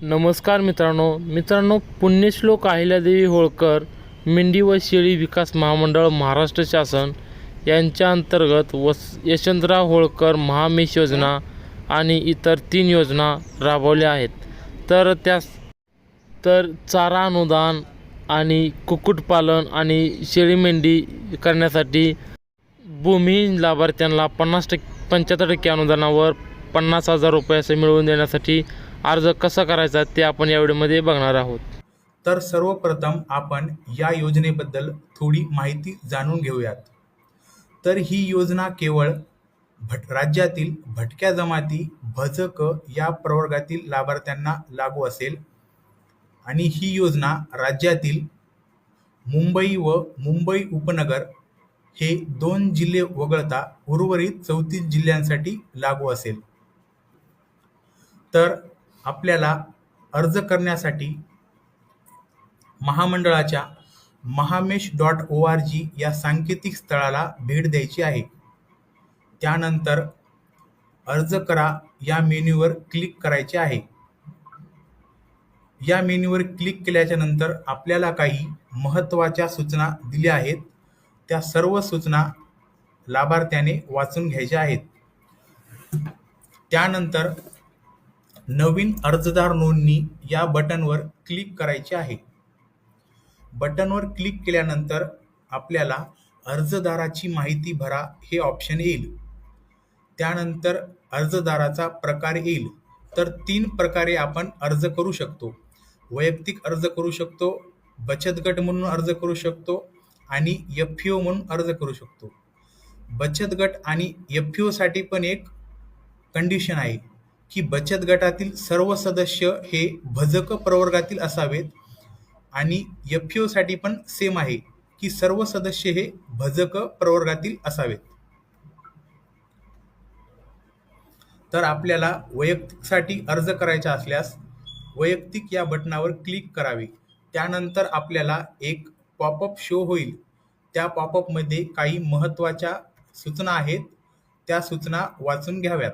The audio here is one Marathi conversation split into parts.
नमस्कार मित्रांनो. मित्रांनो पुण्यश्लोक अहिल्यादेवी होळकर मेंढी व शेळी विकास महामंडळ महाराष्ट्र शासन यांच्या अंतर्गत वस यशवंतराव होळकर महामेश योजना आणि इतर तीन योजना राबवल्या आहेत. तर त्या तर चारा अनुदान आणि कुक्कुटपालन आणि शेळी मेंढी करण्यासाठी भूमिहीन लाभार्थ्यांना पन्नास टक्के पंच्याहत्तर टक्के अनुदानावर पन्नास हजार रुपये असे मिळवून देण्यासाठी अर्ज कसा करायचा ते आपण या व्हिडिओमध्ये बघणार आहोत. तर सर्वप्रथम आपण या योजनेबद्दल थोडी माहिती जाणून घेऊयात. तर ही योजना केवळ भट राज्यातील भटक्या जमाती भजक या प्रवर्गातील लाभार्थ्यांना लागू असेल आणि ही योजना राज्यातील मुंबई व मुंबई उपनगर हे दोन जिल्हे वगळता उर्वरित चौतीस जिल्ह्यांसाठी लागू असेल. तर आपल्याला अर्ज करण्यासाठी महामंडळाच्या Mahamesh dot O R G या सांकेतिक स्थळाला भेट द्यायची आहे. त्यानंतर अर्ज करा या मेन्यूवर क्लिक करायचे आहे. या मेन्यूवर क्लिक केल्याच्यानंतर आपल्याला काही महत्त्वाच्या सूचना दिल्या आहेत. त्या सर्व सूचना लाभार्थ्याने वाचून घ्यायच्या आहेत. त्यानंतर नवीन अर्जदार नोंदणी या बटनवर क्लिक करायचे आहे. बटनवर क्लिक केल्यानंतर आपल्याला अर्जदाराची माहिती भरा हे ऑप्शन येईल. त्यानंतर अर्जदाराचा प्रकार येईल. तर तीन प्रकारे आपण अर्ज करू शकतो. वैयक्तिक अर्ज करू शकतो बचत गट म्हणून अर्ज करू शकतो आणि एफ ओ म्हणून अर्ज करू शकतो. बचत गट आणि एफ ओसाठी पण एक कंडिशन आहे. की बचत गटातील सर्व सदस्य हे भजक प्रवर्गातील असावेत. आणि एफ पी ओसाठी पण सेम आहे की सर्व सदस्य हे भजक प्रवर्गातील असावेत. तर आपल्याला वैयक्तिकसाठी अर्ज करायचा असल्यास वैयक्तिक या बटनावर क्लिक करावे. त्यानंतर आपल्याला एक पॉपअप शो होईल. त्या पॉपअपमध्ये काही महत्त्वाच्या सूचना आहेत. त्या सूचना वाचून घ्याव्यात.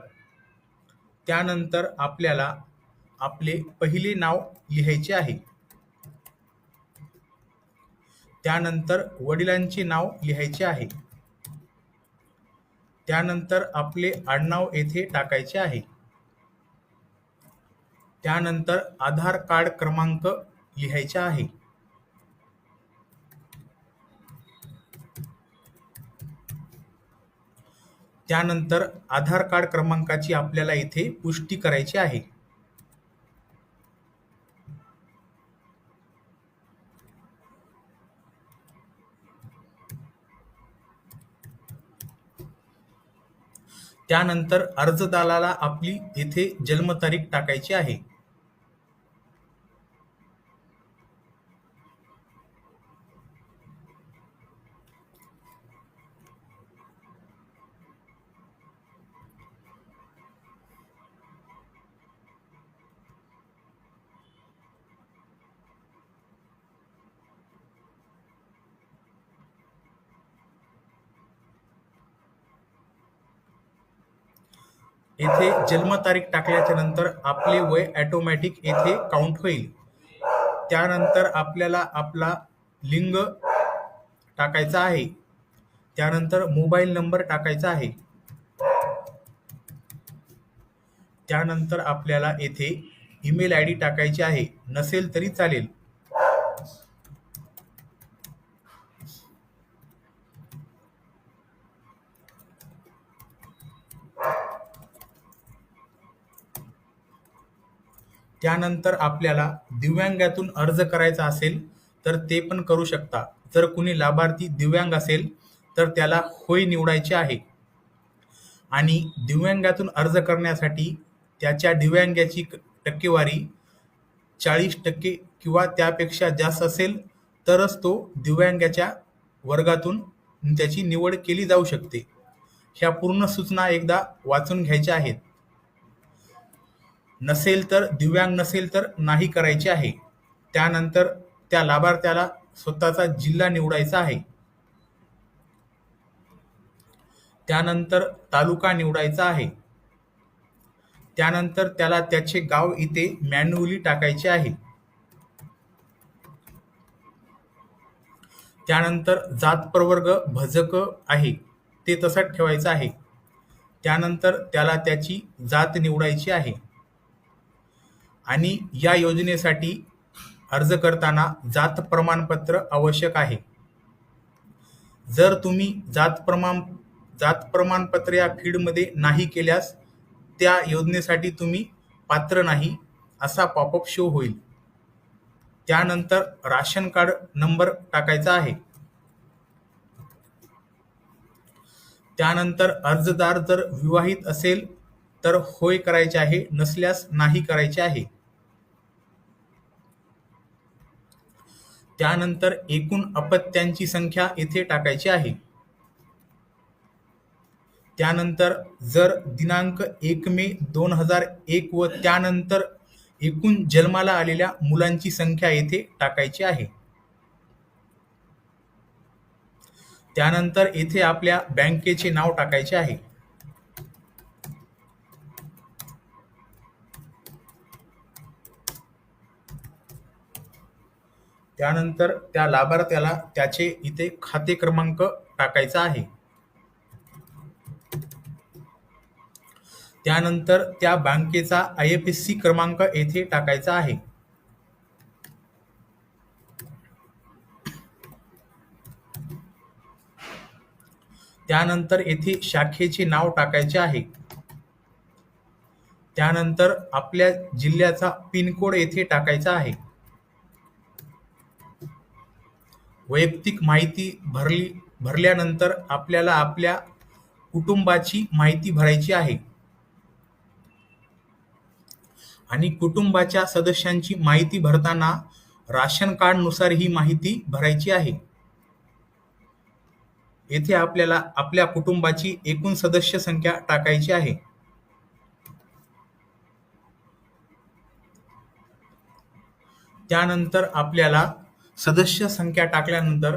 त्यानंतर आपल्याला आपले पहिले नाव लिहायचे आहे. त्यानंतर वडिलांचे नाव लिहायचे आहे. त्यानंतर आपले आडनाव येथे टाकायचे आहे. त्यानंतर आधार कार्ड क्रमांक लिहायचा आहे. त्यानंतर आधार कार्ड क्रमांकाची आपल्याला इथे पुष्टी करायची आहे. त्यानंतर अर्जदाराला आपली येथे जन्मतारीख टाकायची आहे. येथे जन्मतारीख टाकल्याच्या नंतर आपले वय ॲटोमॅटिक येथे काउंट होईल. त्यानंतर आपल्याला आपला लिंग टाकायचा आहे. त्यानंतर मोबाईल नंबर टाकायचा आहे. त्यानंतर आपल्याला येथे ईमेल आय डी टाकायची आहे. नसेल तरी चालेल. त्यानंतर आपल्याला दिव्यांगातून अर्ज करायचा असेल तर ते पण करू शकता. जर कुणी लाभार्थी दिव्यांग असेल तर त्याला होय निवडायचे आहे. आणि दिव्यांगातून अर्ज करण्यासाठी त्याच्या दिव्यांगाची क- टक्केवारी चाळीस टक्के किंवा त्यापेक्षा जास्त असेल तरच तो दिव्यांगाच्या वर्गातून त्याची निवड केली जाऊ शकते. ह्या पूर्ण सूचना एकदा वाचून घ्यायच्या आहेत. नसेल तर दिव्यांग नसेल तर नाही करायचे आहे. त्यानंतर त्या लाभार्थ्याला स्वतःचा जिल्हा निवडायचा आहे. त्यानंतर तालुका निवडायचा आहे. त्यानंतर त्याला त्याचे गाव इथे मॅन्युअली टाकायचे आहे. त्यानंतर जात प्रवर्ग भजक आहे ते तसंच ठेवायचं आहे. त्यानंतर त्याला त्याची जात निवडायची आहे. आणि या योजनेसाठी अर्ज करताना जात प्रमाणपत्र आवश्यक आहे. जर तुम्ही जात प्रमाण जात प्रमाणपत्र या फीडमध्ये नाही केल्यास त्या योजनेसाठी तुम्ही पात्र नाही असा पॉपअप शो होईल. त्यानंतर राशन कार्ड नंबर टाकायचा आहे. त्यानंतर अर्जदार जर विवाहित असेल तर होय करायचे आहे नसल्यास नाही करायचे आहे. त्यानंतर एकूण अपत्यांची संख्या येथे टाकायची आहे. त्यानंतर जर दिनांक एक मे दोन हजार एक व त्यानंतर एकूण जन्माला आलेल्या मुलांची संख्या येथे टाकायची आहे. त्यानंतर येथे आपल्या बँकेचे नाव टाकायचे आहे. त्यानंतर त्या लाभार्थ्याला त्याचे इथे खाते क्रमांक टाकायचा आहे. त्यानंतर त्या बँकेचा आय एफ एस सी क्रमांक येथे टाकायचा आहे. त्यानंतर येथे शाखेचे नाव टाकायचे आहे. त्यानंतर आपल्या जिल्ह्याचा पिनकोड येथे टाकायचा आहे. वैयक्तिक माहिती भरली भरल्यानंतर आपल्याला आपल्या कुटुंबाची माहिती भरायची आहे. आणि कुटुंबाच्या सदस्यांची माहिती भरताना राशन कार्डनुसार ही माहिती भरायची आहे. येथे आपल्याला आपल्या कुटुंबाची एकूण सदस्य संख्या टाकायची आहे. त्यानंतर आपल्याला सदस्य संख्या टाकल्यानंतर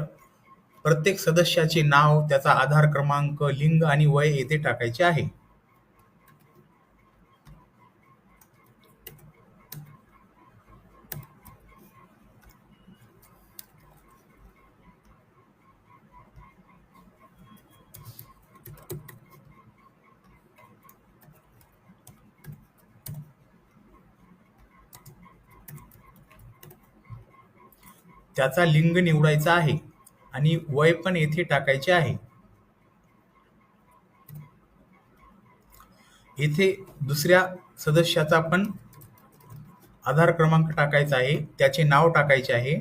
प्रत्येक सदस्याचे नाव त्याचा आधार क्रमांक लिंग आणि वय येथे टाकायचे आहे. त्याचा लिंग निवडायचा आहे आणि वय पण येथे टाकायचे आहे. येथे दुसऱ्या सदस्याचा पण आधार क्रमांक टाकायचा आहे त्याचे नाव टाकायचे आहे.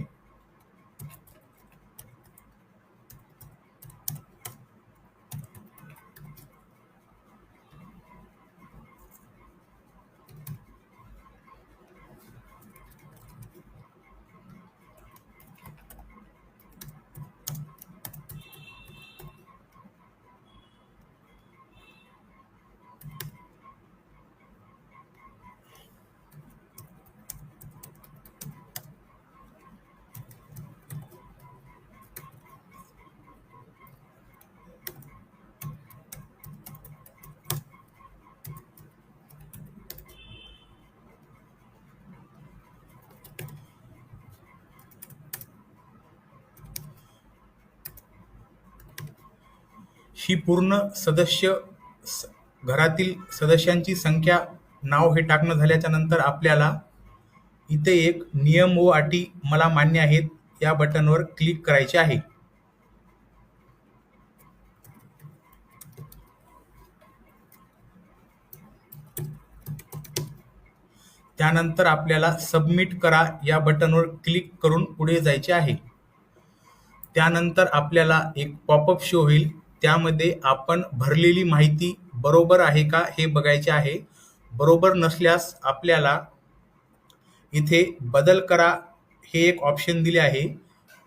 ही पूर्ण सदस्य स- घरातील सदस्यांची संख्या नाव हे टाकणं झाल्याच्यानंतर आपल्याला इथे एक नियम व अटी मला मान्य आहेत या बटनवर क्लिक करायचे आहे. त्यानंतर आपल्याला सबमिट करा या बटनवर क्लिक करून पुढे जायचे आहे. त्यानंतर आपल्याला एक पॉपअप शो होईल. त्यामध्ये आपण भरलेली माहिती बरोबर आहे का हे बघायचे आहे. बरोबर नसल्यास आपल्याला इथे बदल करा हे एक ऑप्शन दिले आहे.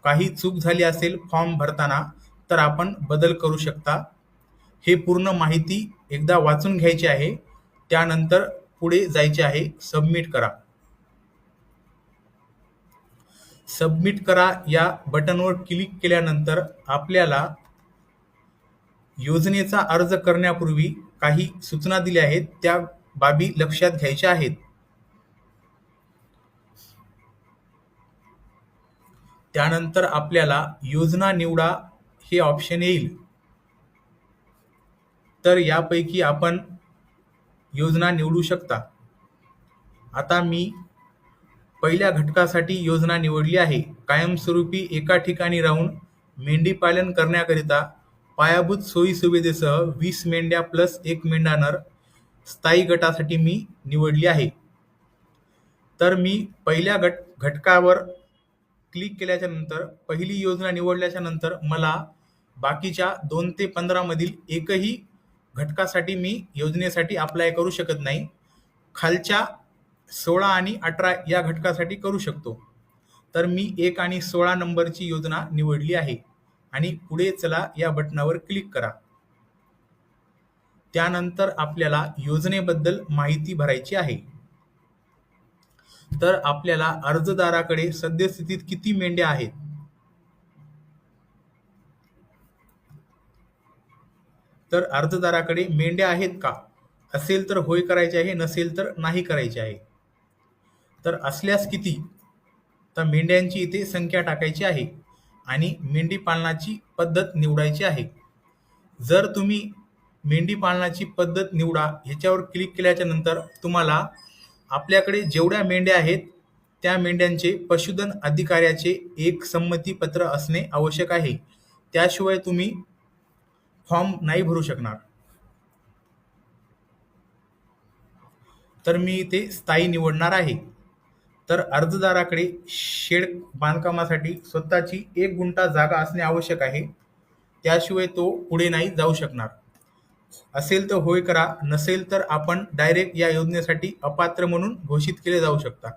काही चूक झाली असेल फॉर्म भरताना तर आपण बदल करू शकता. हे पूर्ण माहिती एकदा वाचून घ्यायची आहे. त्यानंतर पुढे जायचे आहे. सबमिट करा. सबमिट करा या बटनवर क्लिक केल्यानंतर आपल्याला योजनेचा अर्ज करण्यापूर्वी काही सूचना दिल्या आहेत त्या बाबी लक्षात घ्यायच्या आहेत. त्यानंतर आपल्याला योजना निवडा हे ऑप्शन येईल. तर यापैकी आपण योजना निवडू शकता. आता मी पहिल्या घटकासाठी योजना निवडली आहे. कायमस्वरूपी एका ठिकाणी राहून मेंढीपालन करण्याकरिता पायाभूत सोयीसुविधेसह वीस मेंढ्या प्लस एक मेंढा नर स्थायी गटासाठी मी निवडली आहे. तर मी पहिल्या गट घटकावर क्लिक केल्याच्यानंतर पहिली योजना निवडल्याच्या नंतर मला बाकीच्या दोन ते पंधरामधील एकही घटकासाठी मी योजनेसाठी अप्लाय करू शकत नाही. खालच्या सोळा आणि अठरा या घटकासाठी करू शकतो. तर मी एक आणि सोळा नंबरची योजना निवडली आहे. आणि पुढे चला या बटनावर क्लिक करा. त्यानंतर आपल्याला योजनेबद्दल माहिती भरायची आहे. तर आपल्याला अर्जदाराकडे सद्यस्थितीत किती मेंढ्या आहेत? तर अर्जदाराकडे मेंढ्या आहेत का? असेल तर होय करायचे आहे नसेल तर नाही करायचे आहे. तर असल्यास किती? तर मेंढ्यांची इथे संख्या टाकायची आहे. आणि मेंढी पालनाची पद्धत निवडायची आहे. जर तुम्ही मेंढी पालनाची पद्धत निवडा ह्याच्यावर क्लिक केल्याच्यानंतर तुम्हाला आपल्याकडे जेवढ्या मेंढ्या आहेत त्या मेंढ्यांचे पशुधन अधिकाऱ्याचे एक संमती पत्र असणे आवश्यक आहे. त्याशिवाय तुम्ही फॉर्म नाही भरू शकणार. तर मी ते स्थायी निवडणार आहे. तर अर्जदाराकडे शेड बांधकामासाठी स्वतःची एक गुंठा जागा असणे आवश्यक आहे. त्याशिवाय तो पुढे नाही जाऊ शकणार. असेल तर होय करा नसेल तर आपण डायरेक्ट या योजनेसाठी अपात्र म्हणून घोषित केले जाऊ शकता.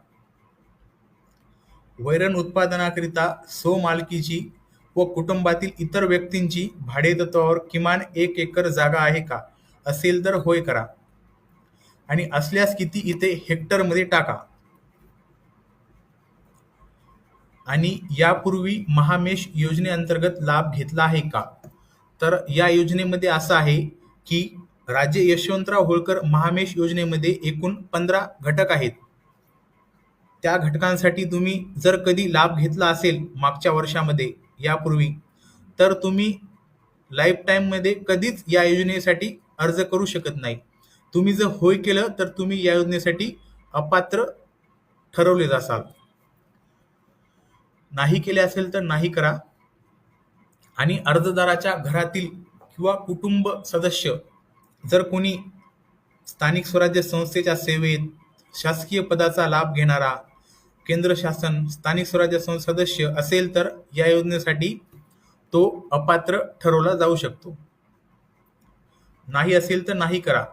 वैरण उत्पादनाकरिता सो मालकीची व कुटुंबातील इतर व्यक्तींची भाडेतत्वावर किमान एक एकर जागा आहे का? असेल तर होय करा. आणि असल्यास किती इथे हेक्टरमध्ये टाका. आणि यापूर्वी महामेश योजनेअंतर्गत लाभ घेतला आहे का? तर या योजनेमध्ये असं आहे की राजे यशवंतराव होळकर महामेश योजनेमध्ये एकूण पंधरा घटक आहेत. त्या घटकांसाठी तुम्ही जर कधी लाभ घेतला असेल मागच्या वर्षामध्ये यापूर्वी तर तुम्ही लाईफ टाईममध्ये कधीच या योजनेसाठी अर्ज करू शकत नाही. तुम्ही जर होय केलं तर तुम्ही या योजनेसाठी अपात्र ठरवले जासाल नाही केले असेल तर नाही करा. आणि अर्जदाराच्या घरातील किंवा कुटुंब सदस्य जर कोणी स्थानिक स्वराज्य संस्थेच्या सेवेत शासकीय पदाचा लाभ घेणारा केंद्र शासन स्थानिक स्वराज्य संस्था सदस्य असेल तर या योजनेसाठी तो अपात्र ठरवला जाऊ शकतो. नाही असेल तर नाही करा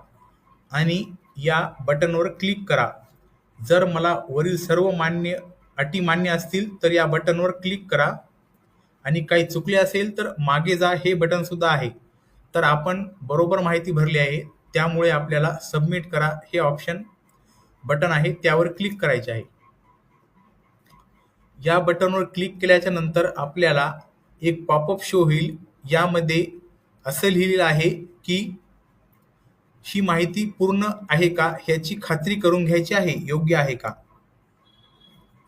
आणि या बटनवर क्लिक करा. जर मला वरील सर्व मान्य अटी मान्य असतील तर या बटनवर क्लिक करा. आणि काही चुकले असेल तर मागे जा हे बटन सुद्धा आहे. तर आपण बरोबर माहिती भरली आहे. त्यामुळे आपल्याला सबमिट करा हे ऑप्शन बटन आहे. त्यावर क्लिक करायचे आहे. या बटनवर क्लिक केल्याच्यानंतर आपल्याला एक पॉपअप शो होईल. यामध्ये असं लिहिलेलं आहे की ही माहिती पूर्ण आहे का ह्याची खात्री करून घ्यायची आहे योग्य आहे का?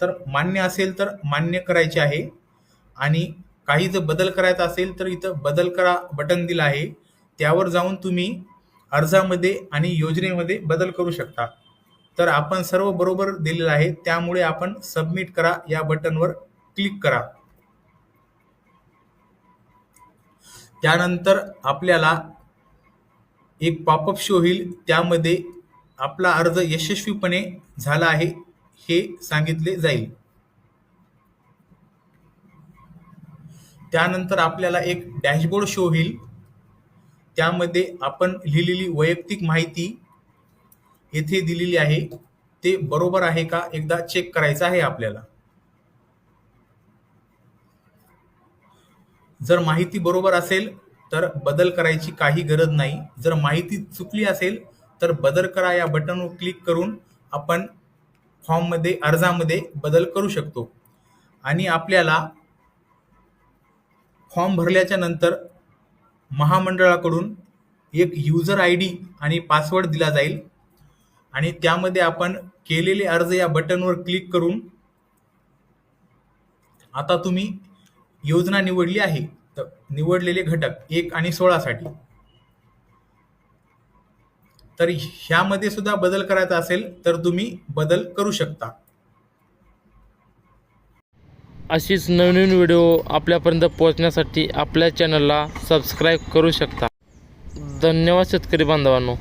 तर मान्य असेल तर मान्य करायचे आहे. आणि काही जर बदल करायचा असेल तर इथं बदल करा बटन दिलं आहे. त्यावर जाऊन तुम्ही अर्जामध्ये आणि योजनेमध्ये बदल करू शकता. तर आपण सर्व बरोबर दिलेलं आहे. त्यामुळे आपण सबमिट करा. या बटनवर क्लिक करा. त्यानंतर आपल्याला एक पॉपअप शो होईल. त्यामध्ये आपला अर्ज यशस्वीपणे झाला आहे. हे सांगितले जाईल. त्यानंतर आपल्याला एक डॅशबोर्ड शो होईल. त्यामध्ये आपण लिहिलेली वैयक्तिक माहिती येथे दिलेली आहे. ते बरोबर आहे का? एकदा चेक करायचं आहे आपल्याला. जर माहिती बरोबर असेल तर बदल करायची काही गरज नाही. जर माहिती चुकली असेल तर बदल करा या बटनवर क्लिक करून आपण फॉर्ममध्ये अर्जामध्ये बदल करू शकतो. आणि आपल्याला फॉर्म भरल्याच्या नंतर महामंडळाकडून एक युजर आय डी आणि पासवर्ड दिला जाईल. आणि त्यामध्ये आपण केलेले अर्ज या बटनवर क्लिक करून आता तुम्ही योजना निवडली आहे. तर निवडलेले घटक एक आणि सोळासाठी. तर ह्यामध्ये सुद्धा बदल करायचा असेल तर तुम्ही बदल करू शकता. अशीच नवीन व्हिडिओ आपल्यापर्यंत पोहोचण्यासाठी आपल्या चॅनलला सबस्क्राईब करू शकता. धन्यवाद शेतकरी बांधवांनो.